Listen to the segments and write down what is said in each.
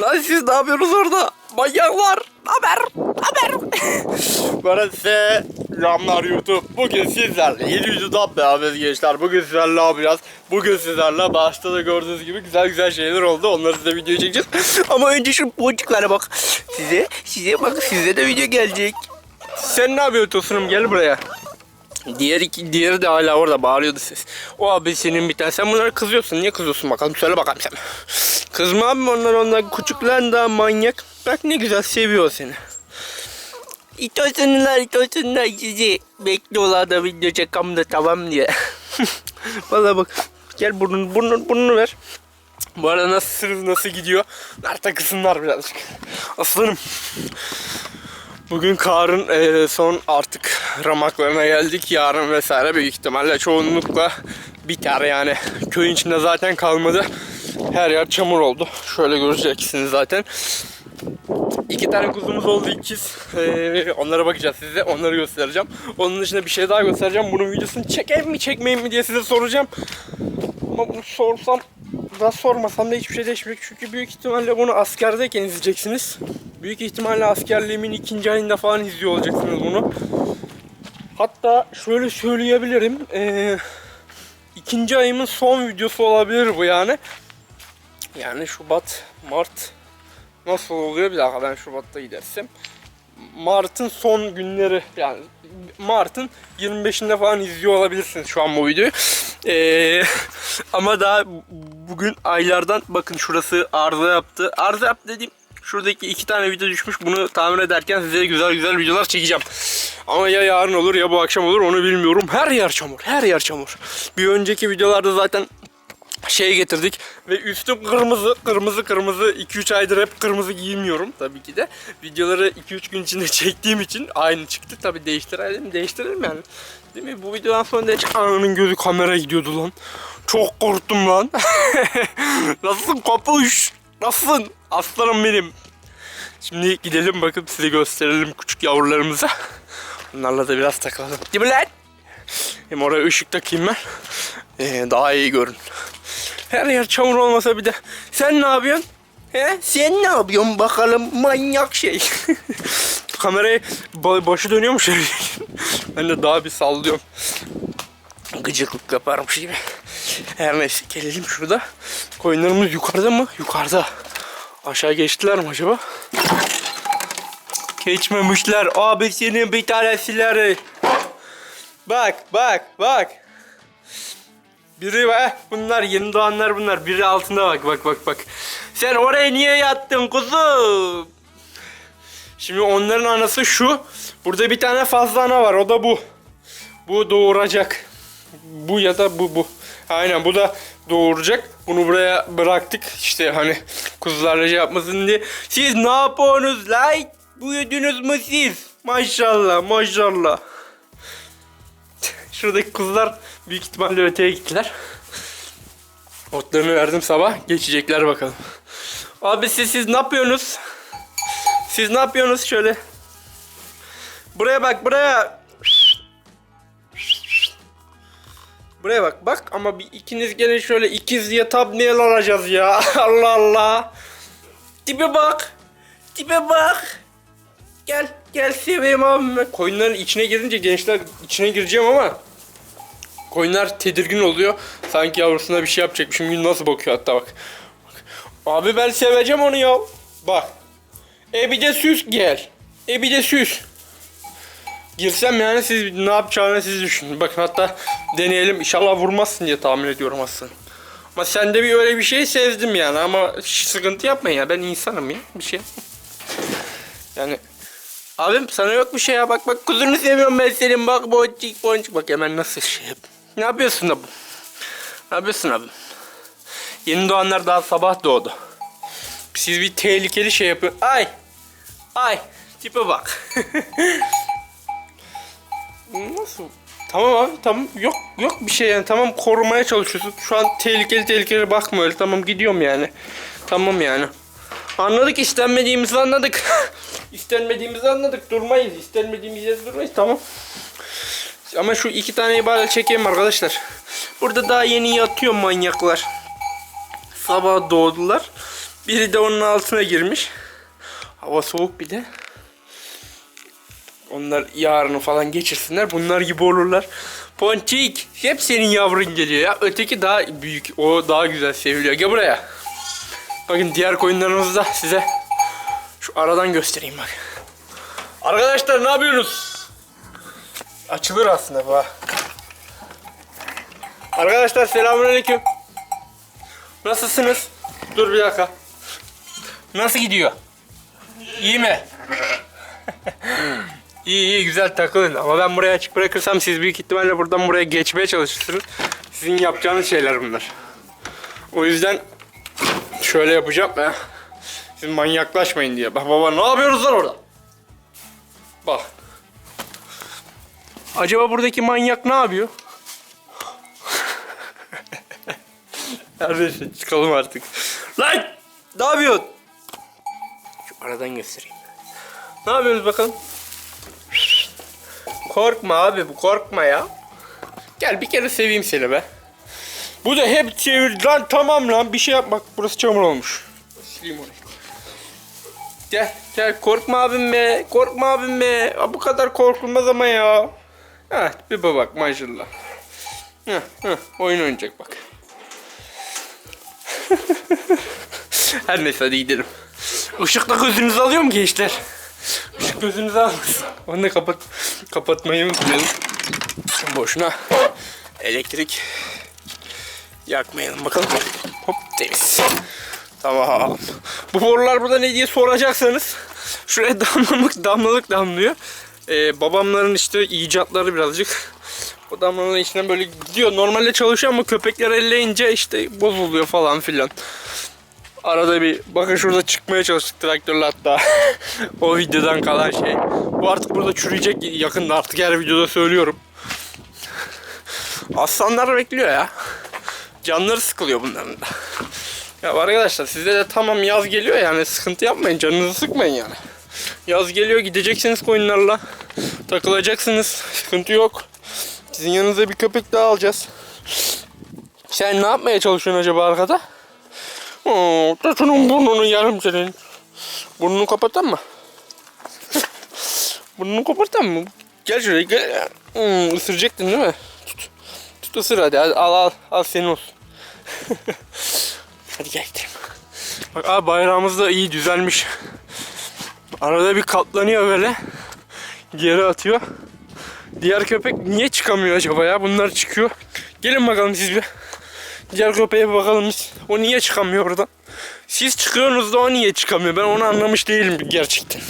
Lan siz ne yapıyorsunuz orada? Manyaklar. Haber. Haber. Burası Camlar YouTube. Bugün sizlerle yeni videodan beraberiz gençler. Bugün sizlerle yapacağız? Bugün sizlerle başta da gördüğünüz gibi güzel güzel şeyler oldu. Onları size video çekeceğiz. Ama önce şu boncuklara bak. Size, size bak size de video gelecek. Sen ne yapıyorsun Tosunum? Gel buraya. Diğer iki, diğeri de hala orada bağırıyordu ses. O abi senin bir tane. Sen bunlara kızıyorsun. Niye kızıyorsun bakalım? Söyle bakalım sen. Kızma abi onlar onlar küçükler daha manyak. Bak ne güzel seviyor seni. İtosunlar itosunlar sizi bekliyorlar da video çekam da tamam diye. Valla bak gel burnunu burnunu burnunu ver. Bu arada nasıl nasıl gidiyor? Nerede kızınlar birazcık. Aslanım. Bugün karın eee, son artık ramaklarına geldik. Yarın vesaire büyük ihtimalle çoğunlukla biter yani. Köyün içinde zaten kalmadı. Her yer çamur oldu. Şöyle göreceksiniz zaten. İki tane kuzumuz oldu ikiz. Ee, onlara bakacağız size. Onları göstereceğim. Onun dışında bir şey daha göstereceğim. Bunun videosunu çekeyim mi çekmeyeyim mi diye size soracağım. Ama bunu sorsam da sormasam da hiçbir şey değişmeyecek. Çünkü büyük ihtimalle bunu askerdeyken izleyeceksiniz. Büyük ihtimalle askerliğimin ikinci ayında falan izliyor olacaksınız bunu. Hatta şöyle söyleyebilirim. Ee, ikinci ayımın son videosu olabilir bu yani. Yani Şubat, Mart nasıl oluyor? Bir dakika ben Şubat'ta gidersem. Mart'ın son günleri yani Mart'ın 25'inde falan izliyor olabilirsiniz şu an bu videoyu. Ee, ama daha bugün aylardan bakın şurası arıza yaptı. Arıza yaptı dediğim şuradaki iki tane video düşmüş. Bunu tamir ederken size güzel güzel videolar çekeceğim. Ama ya yarın olur ya bu akşam olur onu bilmiyorum. Her yer çamur, her yer çamur. Bir önceki videolarda zaten şey getirdik ve üstüm kırmızı kırmızı kırmızı. 2-3 aydır hep kırmızı giymiyorum tabii ki de. Videoları 2-3 gün içinde çektiğim için aynı çıktı. Tabii değiştirelim değiştirelim yani. Değil mi? Bu videodan sonra da ananın gözü kamera gidiyordu lan. Çok korktum lan. Nasılsın kapuş nasılsın? Aslanım benim. Şimdi gidelim bakıp size gösterelim küçük yavrularımıza. Onlarla da biraz takalım değil mi lan? Hem oraya ışık takayım ben. Ee, daha iyi görün her yer çamur olmasa bir de sen ne yapıyorsun? He? Sen ne yapıyorsun bakalım manyak şey. Kamerayı ba- başı dönüyormuş ben de daha bir sallıyorum. Gıcıklık yaparmış gibi. Her neyse gelelim şurada. Koyunlarımız yukarıda mı? Yukarıda. Aşağı geçtiler mi acaba? Geçmemişler. Abi senin bir tanesileri. Bak bak bak. Biri var. Bunlar yeni doğanlar bunlar. Biri altında bak bak bak bak. Sen oraya niye yattın kuzum? Şimdi onların anası şu. Burada bir tane fazla ana var. O da bu. Bu doğuracak. Bu ya da bu bu. Aynen bu da doğuracak. Bunu buraya bıraktık. İşte hani kuzularla şey yapmasın diye. Siz ne yapıyorsunuz lan? Büyüdünüz mü siz? Maşallah maşallah. Şuradaki kuzular büyük ihtimalle öteye gittiler. Otlarını verdim sabah. Geçecekler bakalım. Abi siz, siz ne yapıyorsunuz? Siz ne yapıyorsunuz şöyle? Buraya bak buraya. Buraya bak bak ama bir ikiniz gelin şöyle ikiz diye thumbnail alacağız ya. Allah Allah. Tipe bak. Tipe bak. Gel gel seveyim abime. Koyunların içine girince gençler içine gireceğim ama koyunlar tedirgin oluyor. Sanki yavrusuna bir şey yapacakmışım gibi nasıl bakıyor hatta bak. Abi ben seveceğim onu ya. Bak. E bir de süs gel. E bir de süs. Girsem yani siz ne yapacağını siz düşünün. Bakın hatta deneyelim. İnşallah vurmazsın diye tahmin ediyorum aslında. Ama sende bir öyle bir şey sezdim yani ama sıkıntı yapmayın ya. Ben insanım ya. Bir şey. Yani Abim sana yok bir şey ya bak bak kuzunu seviyorum ben senin bak boncuk boncuk bak hemen nasıl şey yap. Ne yapıyorsun abim? Ne yapıyorsun abim? Yeni doğanlar daha sabah doğdu. Siz bir tehlikeli şey yapın. Ay! Ay! Tipe bak. Nasıl? Tamam abi tamam yok yok bir şey yani tamam korumaya çalışıyorsun. Şu an tehlikeli tehlikeli bakma öyle tamam gidiyorum yani. Tamam yani. Anladık istenmediğimizi anladık. istenmediğimizi anladık. Durmayız. İstenmediğimiz yerde durmayız. Tamam. Ama şu iki taneyi bari çekeyim arkadaşlar. Burada daha yeni yatıyor manyaklar. Sabah doğdular. Biri de onun altına girmiş. Hava soğuk bir de. Onlar yarını falan geçirsinler. Bunlar gibi olurlar. Ponçik. Hep senin yavrun geliyor ya. Öteki daha büyük. O daha güzel seviliyor. Gel buraya. Bakın diğer koyunlarımızı da size şu aradan göstereyim bak. Arkadaşlar ne yapıyorsunuz? Açılır aslında bu. Arkadaşlar selamünaleyküm. Nasılsınız? Dur bir dakika. Nasıl gidiyor? İyi mi? iyi iyi güzel takılın ama ben buraya açık bırakırsam siz büyük ihtimalle buradan buraya geçmeye çalışırsınız. Sizin yapacağınız şeyler bunlar. O yüzden şöyle yapacağım ya. Siz manyaklaşmayın diye. Bak baba ne yapıyoruz lan orada? Bak. Acaba buradaki manyak ne yapıyor? Kardeşim çıkalım artık. Lan! Ne yapıyorsun? Şu aradan göstereyim. Ne yapıyorsunuz bakalım? Korkma abi bu korkma ya. Gel bir kere seveyim seni be. Bu da hep çevir lan tamam lan bir şey yap bak burası çamur olmuş. Sileyim orayı. Gel gel korkma abim be korkma abim be. Bu kadar korkulmaz ama ya. Heh bir bak maşallah. Oyun oynayacak bak. Her neyse hadi gidelim. Işıkla gözünüzü alıyor mu gençler? Işık gözünüzü almasın. Onu da kapat, kapatmayı unutmayalım. Boşuna elektrik yakmayalım bakalım. Hop temiz. Tamam. Bu borular burada ne diye soracaksanız şuraya damlalık damlalık damlıyor. Ee, babamların işte icatları birazcık. O damlanın içinden böyle gidiyor. Normalde çalışıyor ama köpekler elleyince işte bozuluyor falan filan. Arada bir bakın şurada çıkmaya çalıştık traktörle hatta. o videodan kalan şey. Bu artık burada çürüyecek yakında artık her videoda söylüyorum. Aslanlar bekliyor ya. Canları sıkılıyor bunların da. Ya arkadaşlar sizde de tamam yaz geliyor yani sıkıntı yapmayın canınızı sıkmayın yani. Yaz geliyor gideceksiniz koyunlarla. Takılacaksınız. Sıkıntı yok. Sizin yanınıza bir köpek daha alacağız. Sen ne yapmaya çalışıyorsun acaba arkada? Oo, şunun burnunu yarım senin. Burnunu kapatan mı? burnunu kapatan mı? Gel şuraya gel. Hmm, ısıracaktın değil mi? Tut. Tut ısır hadi. hadi al al. Al senin olsun. hadi gel gidelim. Bak abi bayrağımız da iyi düzelmiş. Arada bir katlanıyor böyle. Geri atıyor. Diğer köpek niye çıkamıyor acaba ya? Bunlar çıkıyor. Gelin bakalım siz bir. Diğer köpeğe bir bakalım biz. O niye çıkamıyor buradan? Siz çıkıyorsunuz da o niye çıkamıyor? Ben onu anlamış değilim gerçekten.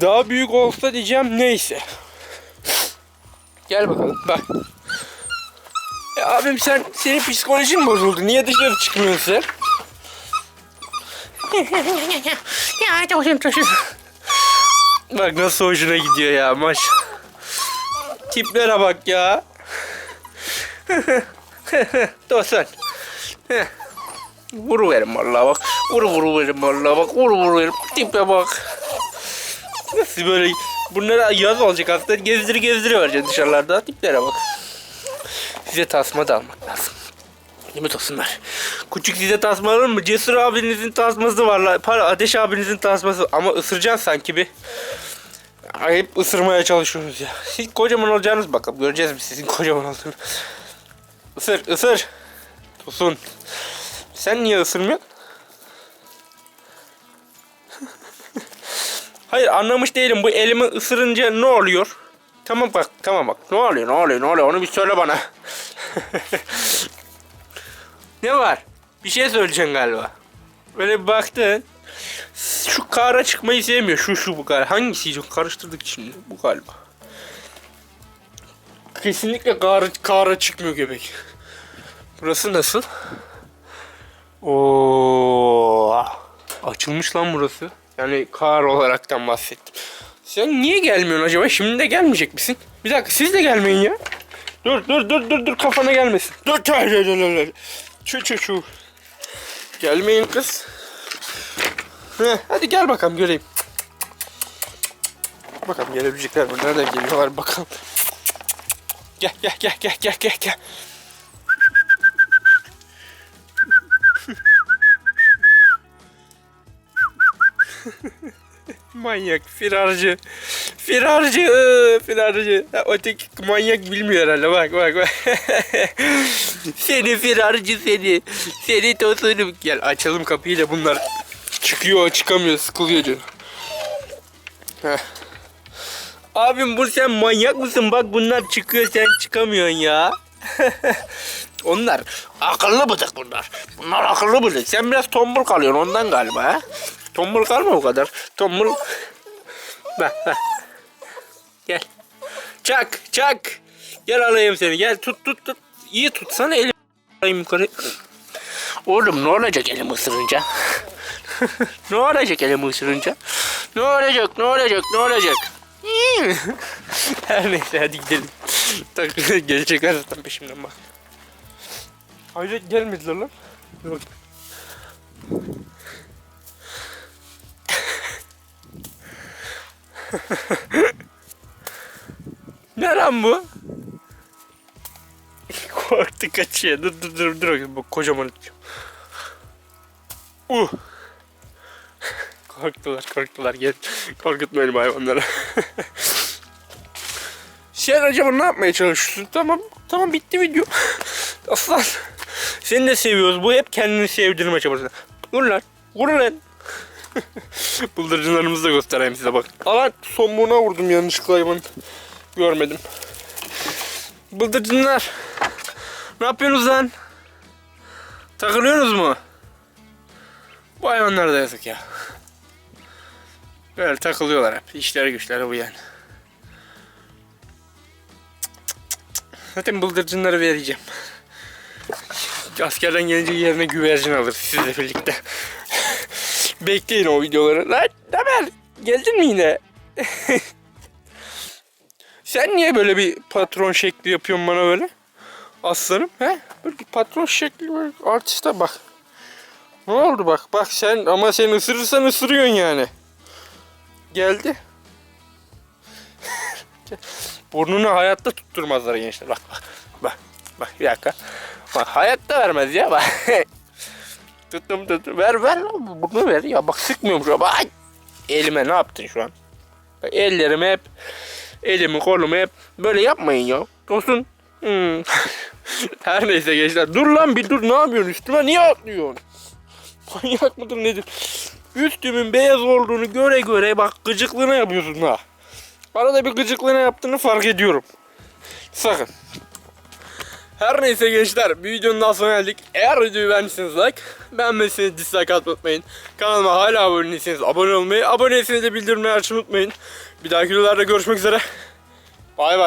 Daha büyük olsa diyeceğim neyse. Gel bakalım bak. E abim sen senin psikolojin bozuldu. Niye dışarı çıkmıyorsun sen? Ya çocuğum çocuğum. Bak nasıl hoşuna gidiyor ya maş. Tiplere bak ya. Dostan. Vuru verim vallahi bak. Vuru vuru verim vallahi bak. Vuru vuru verim. Tipe bak. Nasıl böyle bunlara yaz olacak aslında gezdiri gezdiri vereceksin dışarılarda. Tiplere bak. Size tasma da almak lazım. Mi tosunlar? Küçük size tasma alır mı? Cesur abinizin tasması var. Para Ateş abinizin tasması. Ama ısıracaksın sanki bir. Ay, Hep ısırmaya çalışıyorsunuz ya. Siz kocaman olacağınız bakalım. Göreceğiz mi sizin kocaman olduğunu. Isır, ısır. Tosun. Sen niye ısırmıyorsun? Hayır anlamış değilim. Bu elimi ısırınca ne oluyor? Tamam bak, tamam bak. Ne oluyor, ne oluyor, ne oluyor? Onu bir söyle bana. ne var? Bir şey söyleyeceksin galiba. Böyle bir baktın. Şu kara çıkmayı sevmiyor. Şu şu bu kara. Hangisiydi? Karıştırdık şimdi. Bu galiba. Kesinlikle kara, kara çıkmıyor göbek. Burası nasıl? Oo, açılmış lan burası. Yani kar olaraktan bahsettim. Sen niye gelmiyorsun acaba? Şimdi de gelmeyecek misin? Bir dakika siz de gelmeyin ya. Dur dur dur dur dur kafana gelmesin. Dur dur dur dur dur. Çu çu çu. Gelmeyin kız. Heh, hadi gel bakalım göreyim. Bakalım gelebilecekler mi? Nereden geliyorlar bakalım. Gel gel gel gel gel gel gel. manyak, firarcı. Firarcı, firarcı. Öteki manyak bilmiyor herhalde. Bak bak bak. seni firarcı seni. Seni tosunum. Gel açalım kapıyı da bunlar çıkıyor çıkamıyor sıkılıyor canım. Abim bu sen manyak mısın? Bak bunlar çıkıyor sen çıkamıyorsun ya. onlar akıllı bıdık bunlar. Bunlar akıllı bıdık. Sen biraz tombul kalıyorsun ondan galiba ha. Tombul kalma o kadar. Tombul. Bak bak. Gel. Çak çak. Gel alayım seni. Gel tut tut tut. İyi tutsana elim. Alayım yukarı. Oğlum ne olacak elimi ısırınca? ne olacak elimi ısırınca? Ne olacak ne olacak ne olacak? Her neyse hadi gidelim. Tak gelecekler zaten peşimden bak. Hayret gelmediler lan. Bak. ne lan bu? Korktu kaçıyor. Dur dur dur dur. Bak kocaman atacağım. Uh. Korktular korktular. Gel. Korkutmayalım hayvanları. Sen acaba ne yapmaya çalışıyorsun? Tamam tamam bitti video. Aslan. Seni de seviyoruz. Bu hep kendini sevdirme çabası. Vur lan. Vur lan. Bıldırcınlarımızı da göstereyim size bak. Alan sombuğuna vurdum yanlışlıkla hayvan. Görmedim. Bıldırcınlar. Ne yapıyorsunuz lan? Takılıyorsunuz mu? Bu hayvanlar da yazık ya. Böyle takılıyorlar hep. İşleri güçleri bu yani. Zaten bıldırcınları vereceğim. Askerden gelince yerine güvercin alır sizle birlikte. Bekleyin o videoları. Lan haber? Geldin mi yine? Sen niye böyle bir patron şekli yapıyorsun bana böyle? Aslanım he? Böyle bir patron şekli böyle artiste bak. Ne oldu bak bak sen ama sen ısırırsan ısırıyorsun yani. Geldi. Burnunu hayatta tutturmazlar gençler. Bak bak. Bak. Bak bir dakika. Bak hayatta vermez ya. Bak. tuttum tuttum. Ver ver. lan, Bunu ver ya. Bak sıkmıyorum şu an. Bak. Elime ne yaptın şu an? Bak, ellerimi hep elimi kolumu hep böyle yapmayın ya. Dostum. Hmm. Her neyse gençler. Dur lan bir dur ne yapıyorsun üstüme niye atlıyorsun? Manyak mıdır nedir? Üstümün beyaz olduğunu göre göre bak gıcıklığına yapıyorsun ha. Arada bir gıcıklığına yaptığını fark ediyorum. Sakın. Her neyse gençler bir videonun daha sonuna geldik. Eğer videoyu beğendiyseniz like, beğenmediyseniz dislike atmayı unutmayın. Kanalıma hala abone değilseniz abone olmayı, abone de bildirimleri açmayı unutmayın. Bir dahaki videolarda görüşmek üzere. Bay bay.